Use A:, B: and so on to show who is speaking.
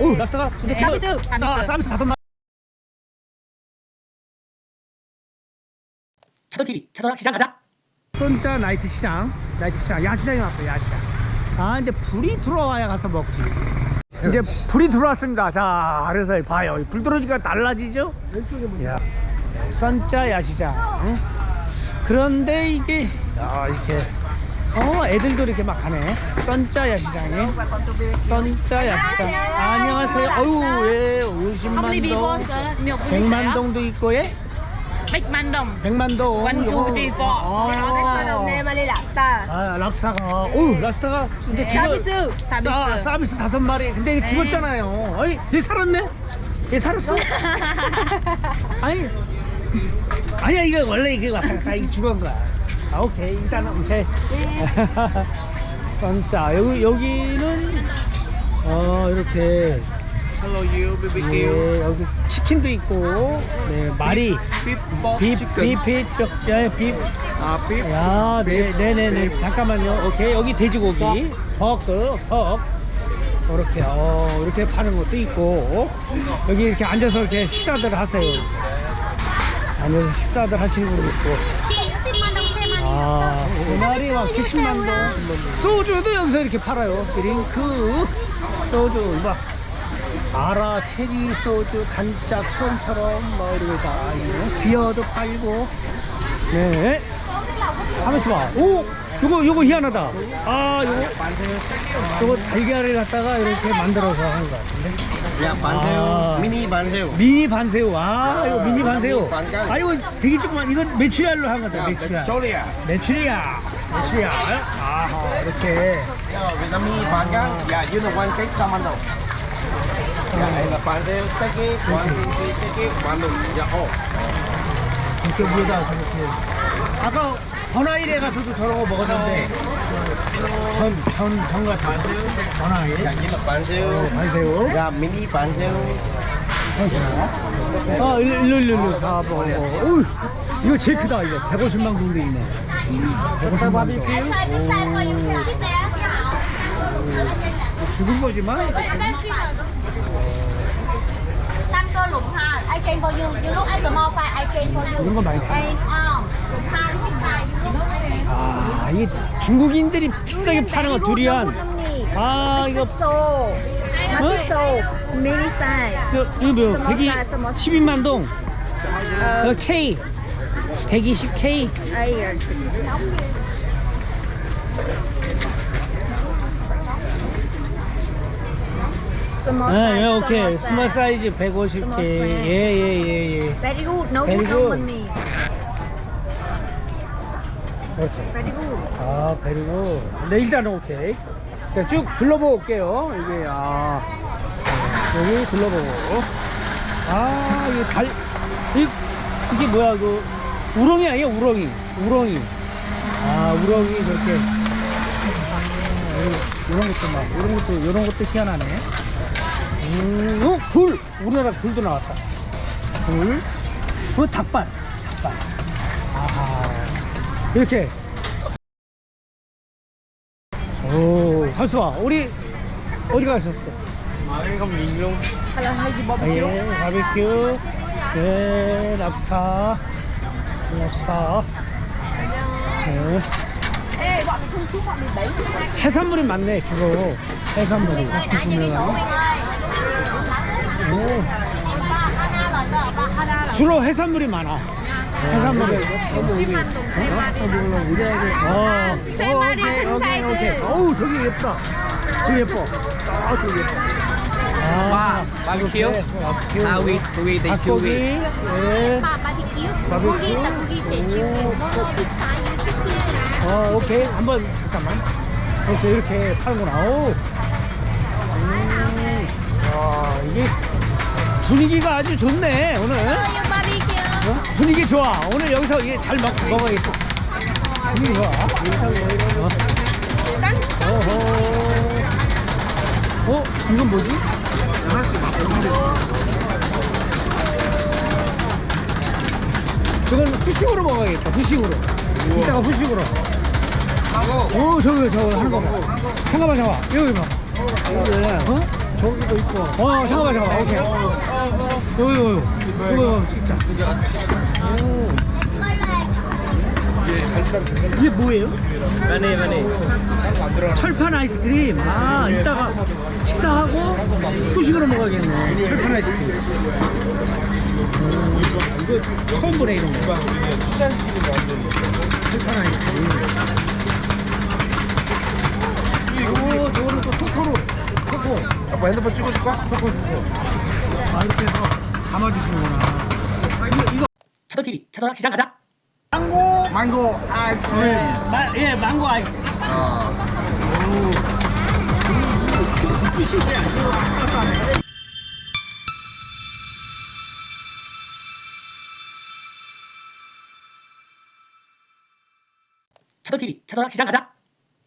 A: 오, 랍스타가 근데 지금-
B: 서비스.
A: 아, 서비스 다섯 마리. 차도 TV, 차도랑 시장 가자. 손자 나이트 시장, 나이트 시장, 야시장에 왔어요, 야시장. 아, 이제 불이 들어와야 가서 먹지. 이제 불이 들어왔습니다. 자, 그래서 봐요. 불 들어오니까 달라지죠? 야, 선자 야시장. 응? 그런데 이게, 아, 이렇게. 어, 애들도 이렇게 막 가네. 선자 야시장에. 선자 야시장. 아, 안녕하세요. 어유 예,
B: Không đi before
A: 50만동.
B: sir. Nhiều vui vẻ.
A: 백만동도 있고, 예?
B: 백만동.
A: 백만동.
B: 완주
A: 요거-
B: 지포.
A: 아,
B: 말리 랍스타.
A: 아, 랍스타가. 오, 랍스타가. 근데 죽어.
B: 서비스.
A: 아,
B: 서비스.
A: 서비스 다섯 마리. 근데 이게 죽었잖아요. 어이, 얘 살았네? 얘 살았어? 아니, 아니야, 이거 원래 이게 왔다 갔다 이게 죽은 거야. 아, 오케이. 일단은, 오케이. 자, 여기, 여기는, 어, 이렇게.
C: Hello you, BBQ.
A: 예, 여기 치킨도 있고, 네, 마리.
C: Beef, pork,
A: 비,
C: chicken.
A: 비, 비, 야, 비.
C: 아, beef.
A: 야, 네, 네네네. 잠깐만요. 오케이. 여기 돼지고기. 버크, 퍽. 이렇게, 어, 이렇게 파는 것도 있고. 여기 이렇게 앉아서 이렇게 식사들 하세요. 앉아서 식사들 하시는 분도 있고. 아, 두 마리 막 70만 동. 소주도 여기서 이렇게 팔아요. 드링크, 소주, 막. 아라, 체리, 소주, 단짝, 처음처럼, 뭐, 이런 거 다. 있네. 비어도 팔고. 네. 하면서 봐. 오! 요거, 요거 희한하다. 아, 요거. 요거 달걀을 갖다가 이렇게 만들어서 하는 것 같은데. À.
C: xeo, mini bánh xeo.
A: 미니 반새우. 아, 이거 미니 반새우. 아, 이거 되게 조그만, 이건 메추리알로 한 거다, 메추리알.
C: Victoria.
A: 메추리알. 메추리알. 아, 이렇게.
C: Dạ, Vietnamese 반cal. Dạ, dưới là one six đây là bánh xeo, steak, one two three đồng. Dạ, ồ.
A: 이렇게 위에다 이렇게. 아까 번화일에 가서도 저런 거 먹었는데, 전, 전, 전 같아. 번화일. 반새우.
C: Dạ, mini bánh xeo.
A: 아, 일로, 일로, 일로, 일로. 다 먹어. 어우, 이거 제일 크다, 이거. 150만 동도 있네. 150만 동. 죽은 거지만,
D: Cơ lụng than, I change for you. You look at the small size, I change for you.
A: 이런 거 많이 파.
D: And um, lụng than big size, you look at it.
A: 아, 이게 중국인들이 비싸게 파는 거, 두리안. 아, 이거,
D: So,
A: 어?
D: so, mini size.
A: 이거, 이거 뭐, 112만 동. 이거 K. 120K.
D: Ayer. Small
A: 네,
D: size,
A: 예, 오케이.
D: small
A: 스몰. 사이즈 150K. 예, 예, 예, 예.
D: Very good. No
A: Very
D: good
A: good.
D: company.
A: 이렇게.
D: Very good.
A: 아, 그리고 네 일단은 오케이. 자, 쭉 둘러보고 올게요. 이게 아 네, 여기 둘러보고. 아, 이게 달, 이, 이게 뭐야 그 우렁이 아니야 우렁이, 우렁이. 아, 우렁이 저렇게. 아, 이런 것도 막 이런 것도 이런 것도 희한하네. 음, 어, 굴. 우리나라 굴도 나왔다. 굴. 그 닭발, 닭발. 아하. 이렇게 오, 한수아, 우리 어디 가셨어?
C: Nhìn luôn.
A: 아, 예, 바비큐, 예, 랍스타, 랍스타. 예. 해산물이 많네, 주로. 해산물이. 오, 주로 해산물이 많아. 해산물이. 어,
B: 세 마리
A: 오케이,
B: 큰
A: 오케이,
B: 사이즈.
A: 어우, 저기 예쁘다. 저기 예뻐. 아, 저기 예뻐. 아,
C: Wow, barbecue.
A: 이렇게 바비큐.
C: Ah, with, with the
A: 닭고기,
C: chili.
A: 예. 바비큐. 어, 오케이. 한번, 잠깐만. 오케이, 이렇게 파는구나. 오. 음, 와, 이게 분위기가 아주 좋네, 오늘. 어? 분위기 좋아. 오늘 여기서 이게 잘 먹, 먹어야겠어. 분위기 좋아. 어. 어허. 어? 이건 뭐지? 저건 후식으로 먹어야겠다. 후식으로. 이따가 후식으로. 오, 저거, 저거 하는 거 봐. 잠깐만, 잠깐만. 여기 봐. 어?
C: 저기도 있고.
A: 어 잠깐만 잠깐만. 오케이. 요요 요 이거 찍자 오. 이게 뭐예요?
C: 많이 많이.
A: 철판 아이스크림. 아 이따가 식사하고 후식으로 먹어야겠네. 철판 아이스크림. 음, 이거 처음 보네 이런 거. 철판 아이스크림
C: 아빠 핸드폰 찍어줄까?
A: 아 이렇게 해서 담아주시는구나 아, 이거 이거 차도TV 차도랑 시장 가자. 망고.
C: 망고 아이스크림.
A: 예, 마, 예 망고 아이스.
C: 아.
A: 차도TV 차도랑 시장 가자